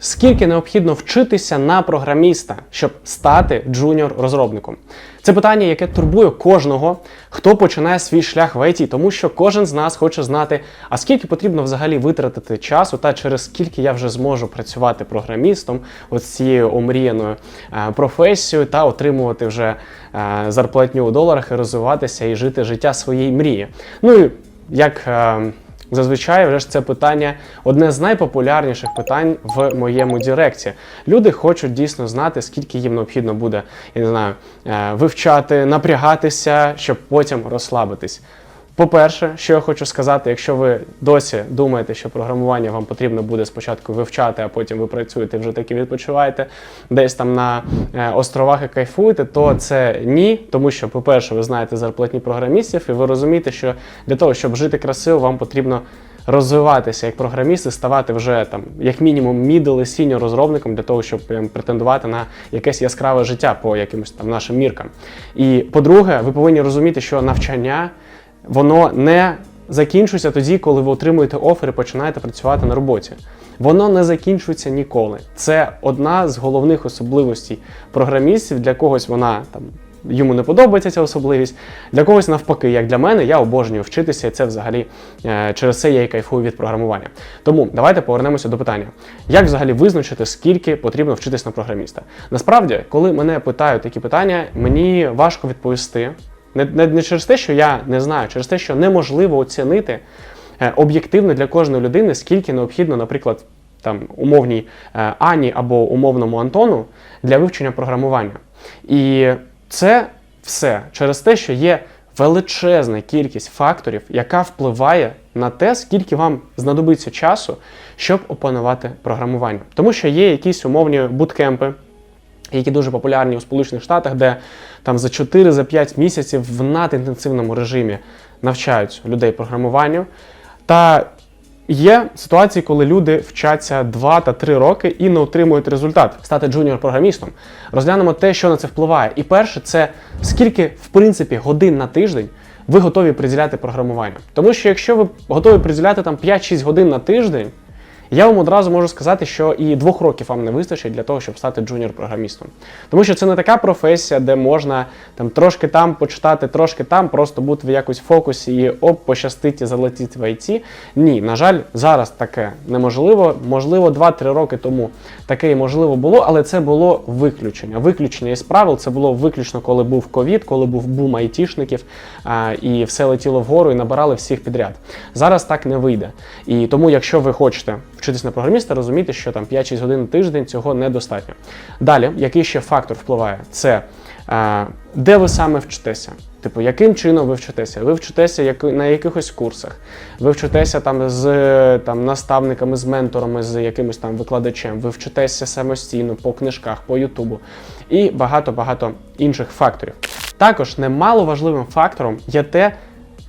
Скільки необхідно вчитися на програміста, щоб стати джуніор-розробником? Це питання, яке турбує кожного, хто починає свій шлях в ІТ, тому що кожен з нас хоче знати, а скільки потрібно взагалі витратити часу, та через скільки я вже зможу працювати програмістом, з цією омріяною е, професією, та отримувати вже е, зарплатню у доларах і розвиватися і жити життя своєї мрії. Ну і як. Зазвичай вже ж це питання одне з найпопулярніших питань в моєму Діректі. Люди хочуть дійсно знати, скільки їм необхідно буде, я не знаю, е, вивчати, напрягатися, щоб потім розслабитись. По-перше, що я хочу сказати, якщо ви досі думаєте, що програмування вам потрібно буде спочатку вивчати, а потім ви працюєте вже таки відпочиваєте десь там на е, островах і кайфуєте, то це ні, тому що, по-перше, ви знаєте зарплатні програмістів, і ви розумієте, що для того, щоб жити красиво, вам потрібно розвиватися як програміст і ставати вже там, як мінімум, мідл і сіньор розробником для того, щоб прям претендувати на якесь яскраве життя по якимось там нашим міркам. І по-друге, ви повинні розуміти, що навчання воно не закінчується тоді, коли ви отримуєте офер і починаєте працювати на роботі. Воно не закінчується ніколи. Це одна з головних особливостей програмістів. Для когось вона там. Йому не подобається ця особливість. Для когось навпаки, як для мене, я обожнюю вчитися, і це взагалі е, через це я і кайфую від програмування. Тому давайте повернемося до питання: як взагалі визначити, скільки потрібно вчитись на програміста? Насправді, коли мене питають такі питання, мені важко відповісти. Не, не, не через те, що я не знаю, через те, що неможливо оцінити е, об'єктивно для кожної людини, скільки необхідно, наприклад, там умовній е, Ані або умовному Антону для вивчення програмування. І це все через те, що є величезна кількість факторів, яка впливає на те, скільки вам знадобиться часу, щоб опанувати програмування. Тому що є якісь умовні буткемпи, які дуже популярні у Сполучених Штатах, де там за 4-5 місяців в надінтенсивному режимі навчають людей програмуванню. Та є ситуації, коли люди вчаться 2 та 3 роки і не отримують результат стати джуніор-програмістом. Розглянемо те, що на це впливає. І перше, це скільки, в принципі, годин на тиждень ви готові приділяти програмуванню. Тому що якщо ви готові приділяти там 5-6 годин на тиждень, я вам одразу можу сказати, що і двох років вам не вистачить для того, щоб стати джуніор-програмістом. Тому що це не така професія, де можна там трошки там почитати, трошки там, просто бути в якось фокусі і оп, пощастить і залетіти в IT. Ні, на жаль, зараз таке неможливо. Можливо, 2-3 роки тому таке і можливо було, але це було виключення. Виключення із правил це було виключно, коли був ковід, коли був бум айтішників, і все летіло вгору і набирали всіх підряд. Зараз так не вийде. І тому, якщо ви хочете вчитись на програміста, розумійте, що там 5-6 годин на тиждень цього недостатньо. Далі, який ще фактор впливає? Це е, де ви саме вчитеся? Типу, яким чином ви вчитеся? Ви вчитеся як, на якихось курсах, ви вчитеся там з там, наставниками, з менторами, з якимось там викладачем, ви вчитеся самостійно по книжках, по Ютубу і багато-багато інших факторів. Також немало важливим фактором є те,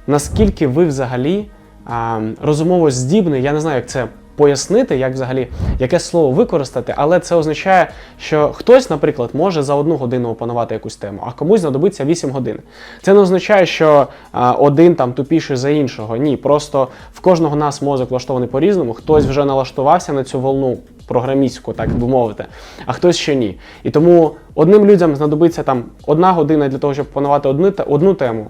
наскільки ви взагалі а, розумово здібний, я не знаю, як це пояснити, як взагалі яке слово використати, але це означає, що хтось, наприклад, може за одну годину опанувати якусь тему, а комусь знадобиться 8 годин. Це не означає, що а, один там тупіший за іншого. Ні, просто в кожного нас мозок влаштований по-різному, хтось вже налаштувався на цю волну програмістську, так би мовити, а хтось ще ні. І тому одним людям знадобиться там одна година для того, щоб опанувати одну, одну тему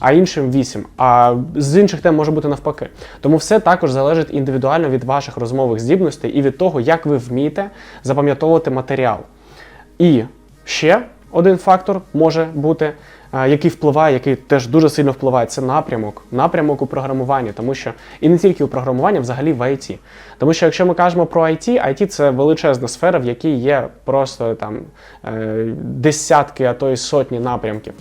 а іншим 8. А з інших тем може бути навпаки. Тому все також залежить індивідуально від ваших розмових здібностей і від того, як ви вмієте запам'ятовувати матеріал. І ще один фактор може бути. Який впливає, який теж дуже сильно впливає, це напрямок, напрямок у програмуванні, тому що і не тільки у програмуванні, взагалі в IT. Тому що якщо ми кажемо про IT, IT це величезна сфера, в якій є просто там е, десятки, а то й сотні напрямків.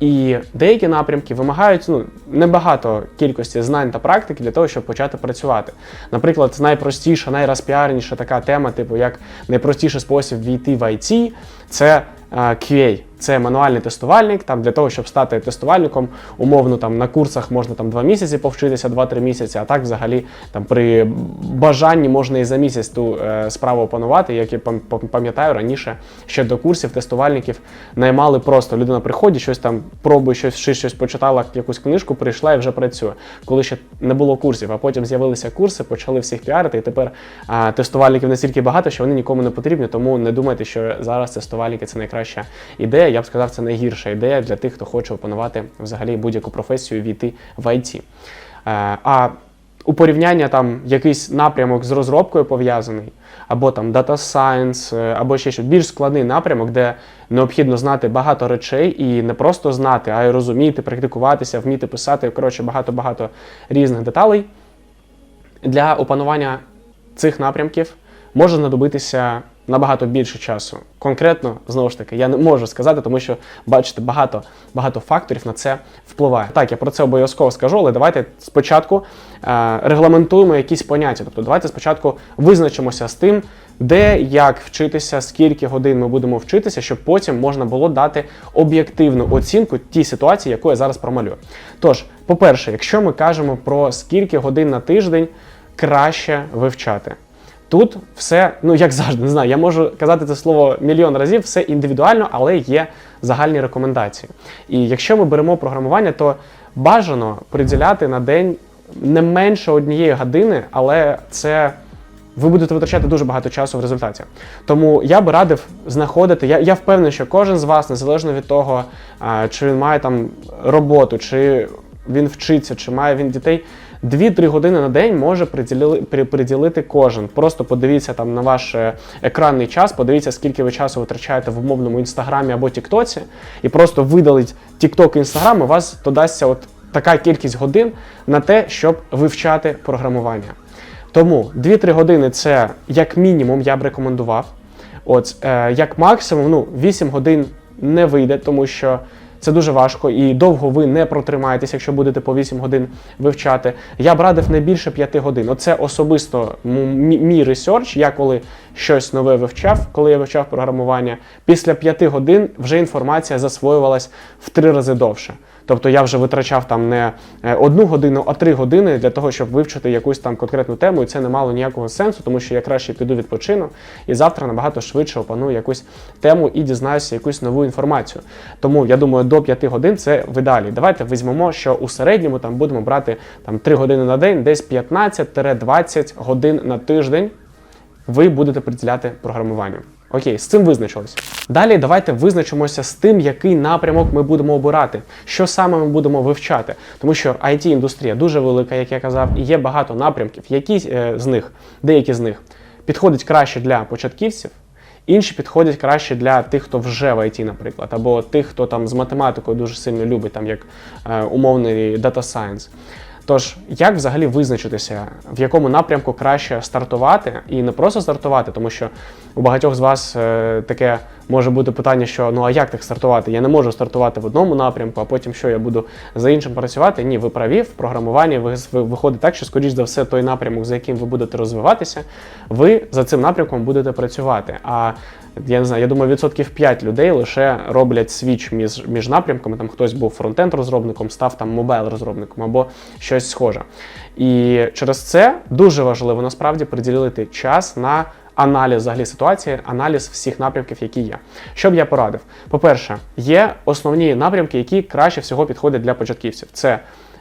І деякі напрямки вимагають ну, небагато кількості знань та практики для того, щоб почати працювати. Наприклад, найпростіша, найрозпіарніша така тема, типу як найпростіший спосіб війти в IT, це QA. Це мануальний тестувальник. Там для того, щоб стати тестувальником, умовно там на курсах можна там 2 місяці повчитися, 2-3 місяці. А так, взагалі, там при бажанні можна і за місяць ту е, справу опанувати. Як я пам- пам- пам'ятаю раніше, ще до курсів тестувальників наймали просто людина приходить, щось там пробує щось, щось, щось почитала, якусь книжку, прийшла і вже працює. Коли ще не було курсів, а потім з'явилися курси, почали всіх піарити, і тепер а, тестувальників настільки багато, що вони нікому не потрібні. Тому не думайте, що зараз тестувальники це найкраща ідея. Я б сказав, це найгірша ідея для тих, хто хоче опанувати взагалі будь-яку професію війти в IT. Е, А у порівняння там якийсь напрямок з розробкою пов'язаний, або там Data Science, е, або ще щось більш складний напрямок, де необхідно знати багато речей і не просто знати, а й розуміти, практикуватися, вміти писати. Коротше, багато-багато різних деталей. Для опанування цих напрямків може знадобитися набагато більше часу. Конкретно, знову ж таки, я не можу сказати, тому що бачите, багато, багато факторів на це впливає. Так, я про це обов'язково скажу, але давайте спочатку е, регламентуємо якісь поняття. Тобто, давайте спочатку визначимося з тим, де як вчитися, скільки годин ми будемо вчитися, щоб потім можна було дати об'єктивну оцінку тій ситуації, яку я зараз промалюю. Тож, по-перше, якщо ми кажемо про скільки годин на тиждень краще вивчати. Тут все, ну як завжди, не знаю, я можу казати це слово мільйон разів, все індивідуально, але є загальні рекомендації. І якщо ми беремо програмування, то бажано приділяти на день не менше однієї години, але це ви будете витрачати дуже багато часу в результаті. Тому я би радив знаходити. Я, я впевнений, що кожен з вас, незалежно від того, чи він має там роботу, чи він вчиться, чи має він дітей. 2-3 години на день може приділили, приділити кожен. Просто подивіться там на ваш е, екранний час, подивіться, скільки ви часу витрачаєте в умовному інстаграмі або Тіктоці, і просто видалить Тікток і Інстаграм, і у вас додасться от така кількість годин на те, щоб вивчати програмування. Тому 2-3 години це як мінімум я б рекомендував. От е, як максимум, ну 8 годин не вийде, тому що це дуже важко і довго ви не протримаєтесь, якщо будете по 8 годин вивчати. Я б радив не більше 5 годин. Оце особисто мій ресерч. Я коли щось нове вивчав, коли я вивчав програмування, після 5 годин вже інформація засвоювалась в 3 рази довше. Тобто я вже витрачав там не е, одну годину, а три години для того, щоб вивчити якусь там конкретну тему, і це не мало ніякого сенсу, тому що я краще піду відпочину і завтра набагато швидше опаную якусь тему і дізнаюся якусь нову інформацію. Тому я думаю, до 5 годин це в ідеалі. Давайте візьмемо, що у середньому там будемо брати там 3 години на день, десь 15-20 годин на тиждень ви будете приділяти програмуванню. Окей, з цим визначились. Далі давайте визначимося з тим, який напрямок ми будемо обирати, що саме ми будемо вивчати. Тому що it індустрія дуже велика, як я казав, і є багато напрямків. Які е, з них, деякі з них підходять краще для початківців, інші підходять краще для тих, хто вже в IT, наприклад, або тих, хто там з математикою дуже сильно любить, там як е, умовний Data Science. Тож, як взагалі визначитися, в якому напрямку краще стартувати, і не просто стартувати, тому що у багатьох з вас е, таке може бути питання, що ну а як так стартувати? Я не можу стартувати в одному напрямку, а потім що я буду за іншим працювати? Ні, ви праві в програмуванні ви, ви- виходить так, що скоріш за все той напрямок, за яким ви будете розвиватися, ви за цим напрямком будете працювати. А я не знаю, я думаю, відсотків 5 людей лише роблять свіч між, між напрямками. Там хтось був фронтенд розробником, став там мобайл розробником або щось схоже. І через це дуже важливо насправді приділити час на аналіз взагалі ситуації, аналіз всіх напрямків, які є. Що б я порадив? По-перше, є основні напрямки, які краще всього підходять для початківців. Це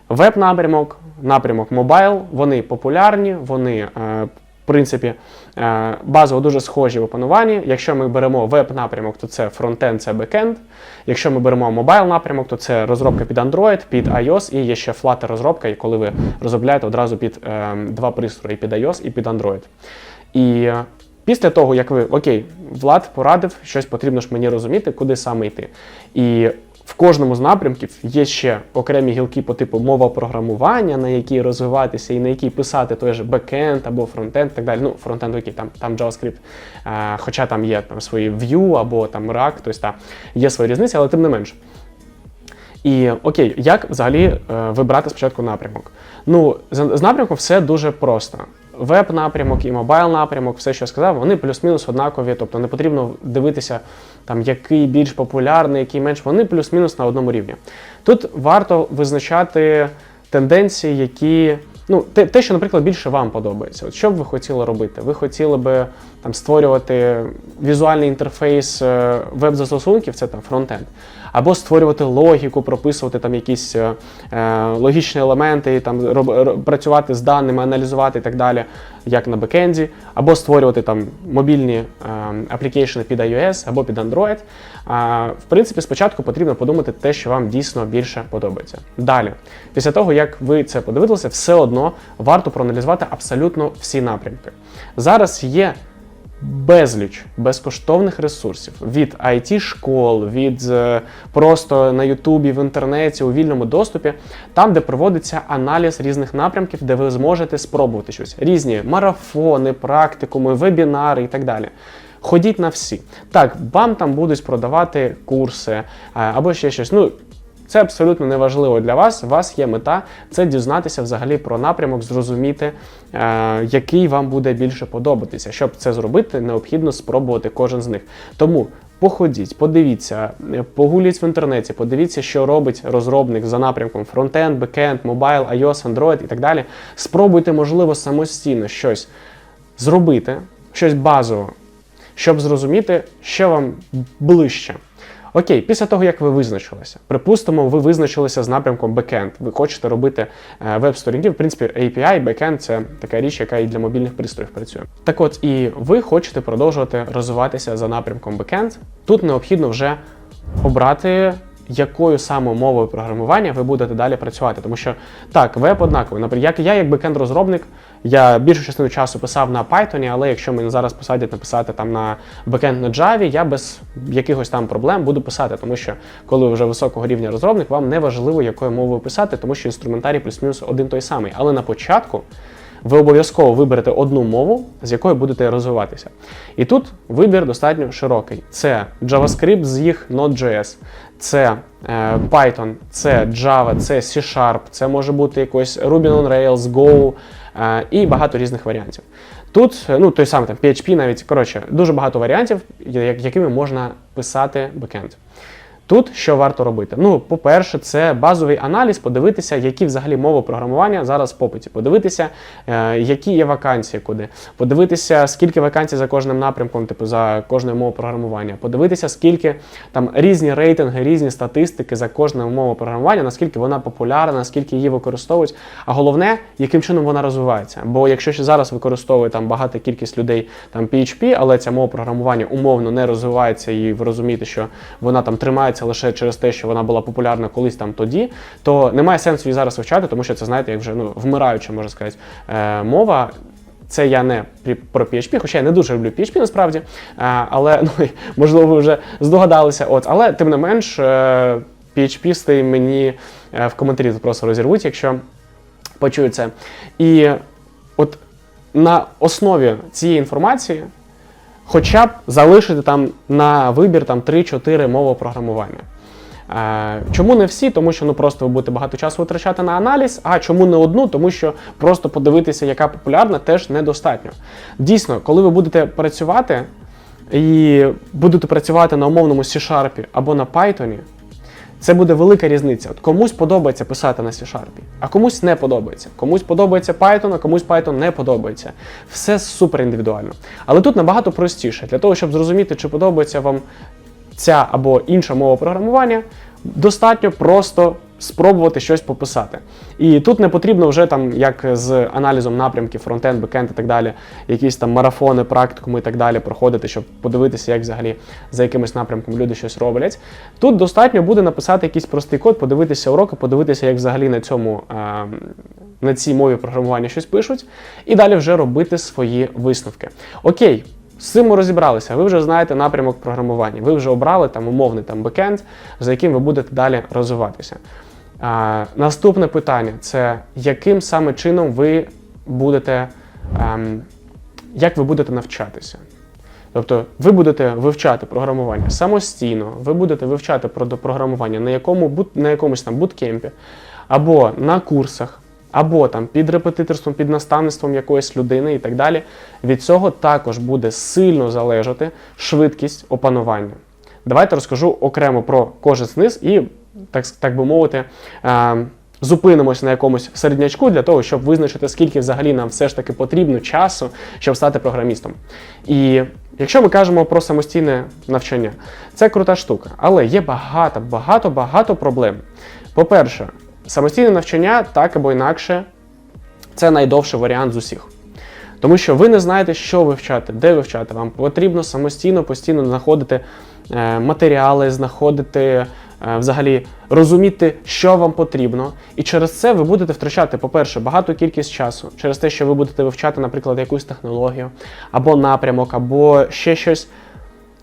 веб-напрямок, напрямок мобайл. Вони популярні, вони е, в принципі, е, базово дуже схожі в опануванні. Якщо ми беремо веб-напрямок, то це фронтенд, це бекенд. Якщо ми беремо мобайл напрямок, то це розробка під Android, під iOS і є ще Flutter розробка, і коли ви розробляєте одразу під е, два пристрої під iOS і під Android. І після того, як ви окей, Влад порадив, щось потрібно ж мені розуміти, куди саме йти. І в кожному з напрямків є ще окремі гілки по типу мова програмування, на якій розвиватися і на якій писати той же бекенд або фронтенд так далі. Ну, фронтенд окей, там, там JavaScript, е, хоча там є там, свої Vue або там React, тобто та, є свої різниці, але тим не менше. І окей, як взагалі е, вибрати спочатку напрямок? Ну, з, з напрямком все дуже просто. Веб-напрямок і мобайл-напрямок, все, що я сказав, вони плюс-мінус однакові, тобто не потрібно дивитися, там, який більш популярний, який менш, вони плюс-мінус на одному рівні. Тут варто визначати тенденції, які. Ну, те, те, що, наприклад, більше вам подобається. От що б ви хотіли робити? Ви хотіли би там створювати візуальний інтерфейс е, веб-застосунків, це там фронтенд, або створювати логіку, прописувати там якісь е, е, логічні елементи, там роб, ро- працювати з даними, аналізувати і так далі, як на бекенді, або створювати там мобільні аплікейшни аплікейшени під iOS або під Android. В принципі, спочатку потрібно подумати те, що вам дійсно більше подобається. Далі, після того, як ви це подивилися, все одно варто проаналізувати абсолютно всі напрямки. Зараз є безліч безкоштовних ресурсів від it школ від е, просто на Ютубі, в інтернеті, у вільному доступі, там, де проводиться аналіз різних напрямків, де ви зможете спробувати щось. Різні марафони, практикуми, вебінари і так далі. Ходіть на всі. Так, вам там будуть продавати курси е, або ще щось. Ну, це абсолютно не важливо для вас. У вас є мета це дізнатися взагалі про напрямок, зрозуміти, е, який вам буде більше подобатися. Щоб це зробити, необхідно спробувати кожен з них. Тому походіть, подивіться, е, погуліть в інтернеті, подивіться, що робить розробник за напрямком фронтенд, бекенд, мобайл, iOS, Android і так далі. Спробуйте, можливо, самостійно щось зробити, щось базове, щоб зрозуміти, що вам ближче. Окей, після того, як ви визначилися, припустимо, ви визначилися з напрямком бекенд. Ви хочете робити е, веб-сторінки. В принципі, API, бекенд це така річ, яка і для мобільних пристроїв працює. Так от, і ви хочете продовжувати розвиватися за напрямком бекенд. Тут необхідно вже обрати. Якою саме мовою програмування ви будете далі працювати? Тому що так, веб однаковий. Наприклад, як я, як бекенд-розробник, я більшу частину часу писав на Python, але якщо мене зараз посадять написати там на бекенд на Java, я без якихось там проблем буду писати, тому що коли ви вже високого рівня розробник, вам не важливо, якою мовою писати, тому що інструментарій плюс-мінус один той самий. Але на початку ви обов'язково виберете одну мову, з якою будете розвиватися. І тут вибір достатньо широкий: це JavaScript з їх Node.js, це е, Python, це Java, це C-Sharp, це може бути якось Ruby on Rails, Go і багато різних варіантів. Тут, е, ну той самий там PHP, навіть коротше, дуже багато варіантів, якими можна писати бекенд. Тут що варто робити? Ну, по-перше, це базовий аналіз, подивитися, які взагалі мови програмування зараз в попиті, подивитися, е, які є вакансії куди, подивитися, скільки вакансій за кожним напрямком, типу за кожною мовою програмування, подивитися, скільки там різні рейтинги, різні статистики за кожною мовою програмування, наскільки вона популярна, наскільки її використовують. А головне, яким чином вона розвивається. Бо якщо ще зараз використовує там багата кількість людей там PHP, але ця мова програмування умовно не розвивається, і ви розумієте, що вона там тримається лише через те, що вона була популярна колись там тоді, то немає сенсу її зараз вивчати, тому що це знаєте, як вже ну вмираюча, можна сказати, е, мова. Це я не про PHP, хоча я не дуже люблю PHP насправді, е, але ну, можливо, ви вже здогадалися. От, але тим не менш, е, PHP мені е, в коментарі тут просто розірвуть, якщо почують це. І от на основі цієї інформації хоча б залишити там на вибір там 3-4 мови програмування. Е, Чому не всі? Тому що ну просто ви будете багато часу витрачати на аналіз. А чому не одну? Тому що просто подивитися, яка популярна, теж недостатньо. Дійсно, коли ви будете працювати і будете працювати на умовному C-Sharp або на Python, це буде велика різниця. От комусь подобається писати на C-Sharp, а комусь не подобається. Комусь подобається Python, а комусь Python не подобається. Все супер індивідуально. Але тут набагато простіше. Для того, щоб зрозуміти, чи подобається вам ця або інша мова програмування, достатньо просто спробувати щось пописати. І тут не потрібно вже там, як з аналізом напрямків, фронтенд, бекенд і так далі, якісь там марафони, практикуми і так далі проходити, щоб подивитися, як взагалі за якимось напрямком люди щось роблять. Тут достатньо буде написати якийсь простий код, подивитися уроки, подивитися, як взагалі на цьому. е, На цій мові програмування щось пишуть, і далі вже робити свої висновки. Окей, з цим ми розібралися. Ви вже знаєте напрямок програмування. Ви вже обрали там умовний там бекенд, за яким ви будете далі розвиватися. А, наступне питання це яким саме чином ви будете, ем, як ви будете навчатися? Тобто ви будете вивчати програмування самостійно, ви будете вивчати програмування на, якому, на якомусь там буткемпі або на курсах, або там під репетиторством, під наставництвом якоїсь людини і так далі, від цього також буде сильно залежати швидкість опанування. Давайте розкажу окремо про кожен з них і, так, так би мовити, е, зупинимося на якомусь середнячку для того, щоб визначити, скільки взагалі нам все ж таки потрібно часу, щоб стати програмістом. І якщо ми кажемо про самостійне навчання, це крута штука, але є багато, багато, багато проблем. По-перше, самостійне навчання так або інакше це найдовший варіант з усіх. Тому що ви не знаєте, що вивчати, де вивчати. Вам потрібно самостійно постійно знаходити е, матеріали, знаходити взагалі розуміти, що вам потрібно. І через це ви будете втрачати, по-перше, багату кількість часу, через те, що ви будете вивчати, наприклад, якусь технологію, або напрямок, або ще щось.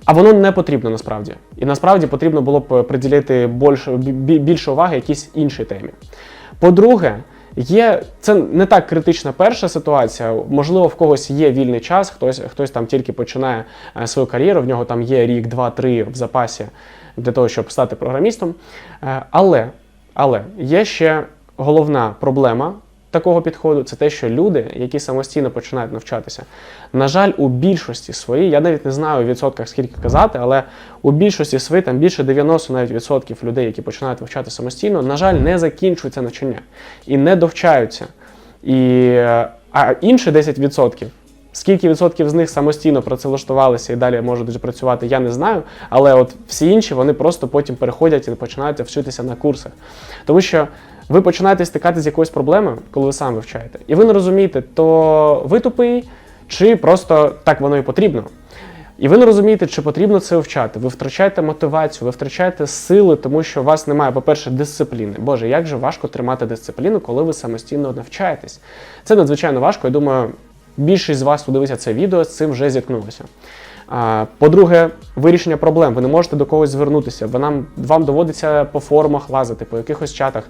А воно не потрібно насправді. І насправді потрібно було б приділити більше, більше уваги якійсь іншій темі. По-друге, є це не так критична перша ситуація. Можливо, в когось є вільний час, хтось, хтось там тільки починає е, свою кар'єру, в нього там є рік, два, три в запасі для того, щоб стати програмістом. Е, Але, але є ще головна проблема такого підходу це те, що люди, які самостійно починають навчатися, на жаль, у більшості своїй, я навіть не знаю у відсотках скільки казати, але у більшості своїй, там більше 90 навіть відсотків людей, які починають вивчати самостійно, на жаль, не закінчують це навчання і не довчаються. І, е, а інші 10%, Скільки відсотків з них самостійно працевлаштувалися і далі можуть працювати, я не знаю. Але от всі інші вони просто потім переходять і починають вчитися на курсах. Тому що ви починаєте стикатися з якоюсь проблемою, коли ви сам вивчаєте, і ви не розумієте, то ви тупий, чи просто так воно і потрібно. І ви не розумієте, чи потрібно це вивчати. Ви втрачаєте мотивацію, ви втрачаєте сили, тому що у вас немає, по-перше, дисципліни. Боже, як же важко тримати дисципліну, коли ви самостійно навчаєтесь. Це надзвичайно важко. Я думаю, більшість з вас, хто дивиться це відео, з цим вже зіткнулося. По-друге, вирішення проблем. Ви не можете до когось звернутися. Нам, вам доводиться по форумах лазити, по якихось чатах,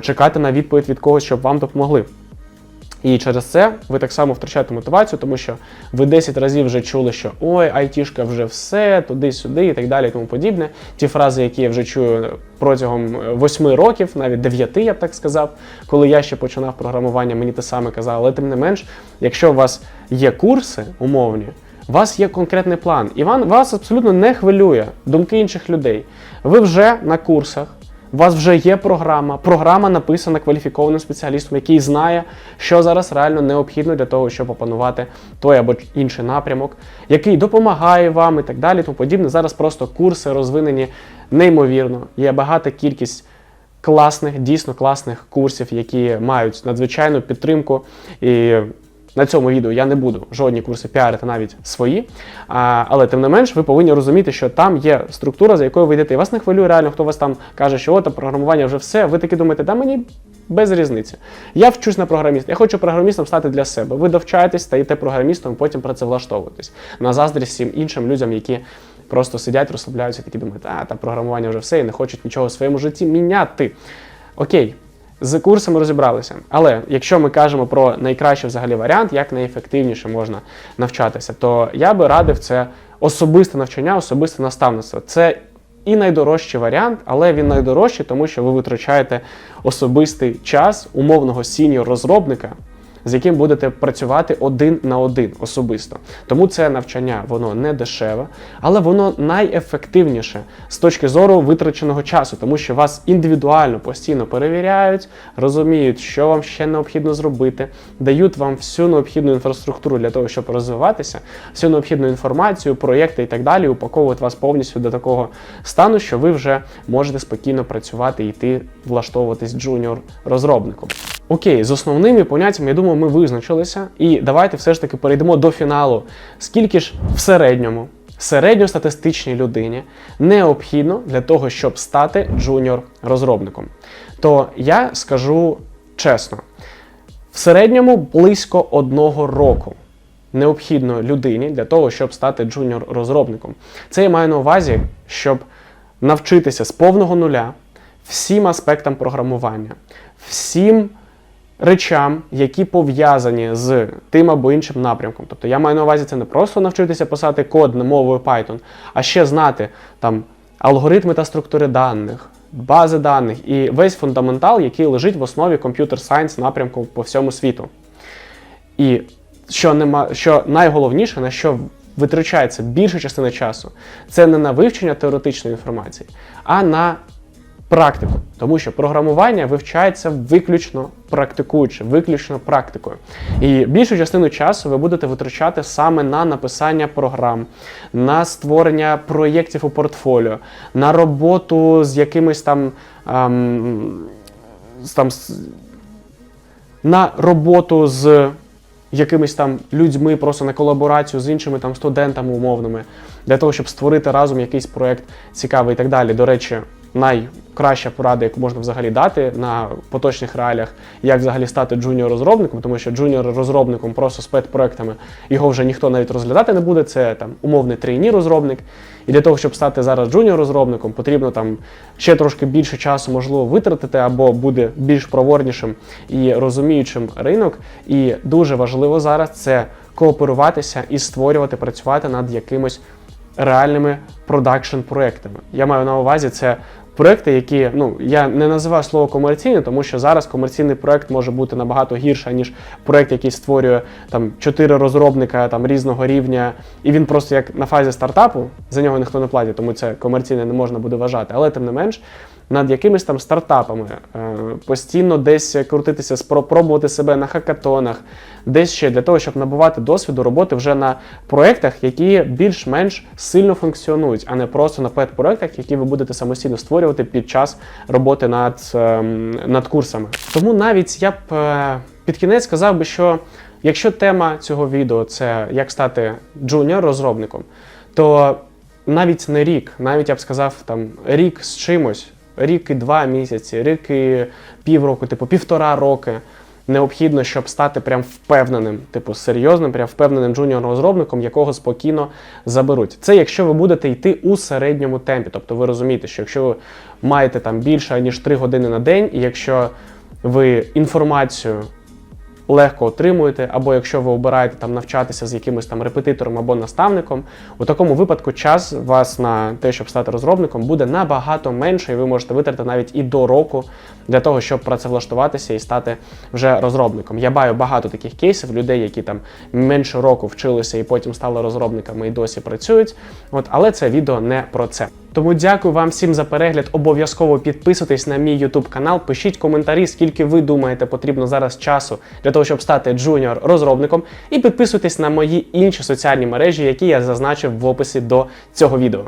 чекати на відповідь від когось, щоб вам допомогли. І через це ви так само втрачаєте мотивацію, тому що ви 10 разів вже чули, що ой, айтішка вже все, туди-сюди і так далі, і тому подібне. Ті фрази, які я вже чую протягом 8 років, навіть 9, я б так сказав, коли я ще починав програмування, мені те саме казали. Але тим не менш, якщо у вас є курси умовні, у вас є конкретний план, і вас абсолютно не хвилює думки інших людей. Ви вже на курсах. У вас вже є програма. Програма написана кваліфікованим спеціалістом, який знає, що зараз реально необхідно для того, щоб опанувати той або інший напрямок, який допомагає вам і так далі. Тому подібне. Зараз просто курси розвинені неймовірно. Є багата кількість класних, дійсно класних курсів, які мають надзвичайну підтримку. І на цьому відео я не буду жодні курси піарити, навіть свої. А, але тим не менш, ви повинні розуміти, що там є структура, за якою ви йдете. І вас не хвилює реально, хто вас там каже, що от програмування вже все. Ви таки думаєте, да мені без різниці. Я вчусь на програміст. Я хочу програмістом стати для себе. Ви довчаєтесь, стаєте програмістом, потім працевлаштовуєтесь. На заздрість всім іншим людям, які просто сидять, розслабляються, такі думають, а та програмування вже все і не хочуть нічого в своєму житті міняти. Окей. З курсами розібралися. Але якщо ми кажемо про найкращий взагалі варіант, як найефективніше можна навчатися, то я би радив це особисте навчання, особисте наставництво. Це і найдорожчий варіант, але він найдорожчий, тому що ви витрачаєте особистий час умовного сіньор-розробника, з яким будете працювати один на один особисто. Тому це навчання воно не дешеве, але воно найефективніше з точки зору витраченого часу, тому що вас індивідуально постійно перевіряють, розуміють, що вам ще необхідно зробити, дають вам всю необхідну інфраструктуру для того, щоб розвиватися, всю необхідну інформацію, проєкти і так далі, упаковують вас повністю до такого стану, що ви вже можете спокійно працювати і йти влаштовуватись джуніор-розробником. Окей, з основними поняттями, я думаю, ми визначилися. І давайте все ж таки перейдемо до фіналу. Скільки ж в середньому, середньостатистичній людині необхідно для того, щоб стати джуніор-розробником? То я скажу чесно: в середньому близько одного року. Необхідно людині для того, щоб стати джуніор-розробником. Це я маю на увазі, щоб навчитися з повного нуля всім аспектам програмування, всім речам, які пов'язані з тим або іншим напрямком. Тобто я маю на увазі це не просто навчитися писати код мовою Python, а ще знати там алгоритми та структури даних, бази даних і весь фундаментал, який лежить в основі комп'ютер сайенс напрямку по всьому світу. І що нема, що найголовніше, на що витрачається більша частина часу, це не на вивчення теоретичної інформації, а на практику. Тому що програмування вивчається виключно практикуючи, виключно практикою. І більшу частину часу ви будете витрачати саме на написання програм, на створення проєктів у портфоліо, на роботу з якимись там. ем, там на роботу з якимись там людьми, просто на колаборацію з іншими там студентами умовними, для того, щоб створити разом якийсь проект цікавий і так далі. До речі, найкраща порада, яку можна взагалі дати на поточних реаліях, як взагалі стати джуніор-розробником, тому що джуніор-розробником просто з пет-проектами його вже ніхто навіть розглядати не буде. Це там умовний трейні розробник. І для того, щоб стати зараз джуніор-розробником, потрібно там ще трошки більше часу можливо витратити, або буде більш проворнішим і розуміючим ринок. І дуже важливо зараз це кооперуватися і створювати, працювати над якимось реальними продакшн проектами. Я маю на увазі це. Проекти, які ну я не називаю слово комерційне, тому що зараз комерційний проект може бути набагато гірше, ніж проект, який створює там чотири розробника там різного рівня, і він просто як на фазі стартапу, за нього ніхто не платить, тому це комерційне не можна буде вважати. Але тим не менш, над якимись там стартапами е, постійно десь крутитися, спро- пробувати себе на хакатонах, десь ще для того, щоб набувати досвіду роботи вже на проектах, які більш-менш сильно функціонують, а не просто на пет-проектах, які ви будете самостійно створювати під час роботи над, ем, над курсами. Тому навіть я б е, під кінець сказав би, що якщо тема цього відео це як стати джуніор-розробником, то навіть не рік, навіть я б сказав, там рік з чимось, рік і два місяці, рік і півроку, типу півтора роки. Необхідно, щоб стати прям впевненим, типу серйозним, прям впевненим джуніор-розробником, якого спокійно заберуть. Це якщо ви будете йти у середньому темпі. Тобто ви розумієте, що якщо ви маєте там більше ніж 3 години на день, і якщо ви інформацію легко отримуєте, або якщо ви обираєте там навчатися з якимось там репетитором або наставником, у такому випадку час вас на те, щоб стати розробником, буде набагато менше, і ви можете витратити навіть і до року для того, щоб працевлаштуватися і стати вже розробником. Я баю багато таких кейсів людей, які там менше року вчилися і потім стали розробниками і досі працюють. От, але це відео не про це. Тому дякую вам всім за перегляд. Обов'язково підписуйтесь на мій YouTube канал, пишіть коментарі, скільки ви думаєте потрібно зараз часу для того, щоб стати джуніор розробником, і підписуйтесь на мої інші соціальні мережі, які я зазначив в описі до цього відео.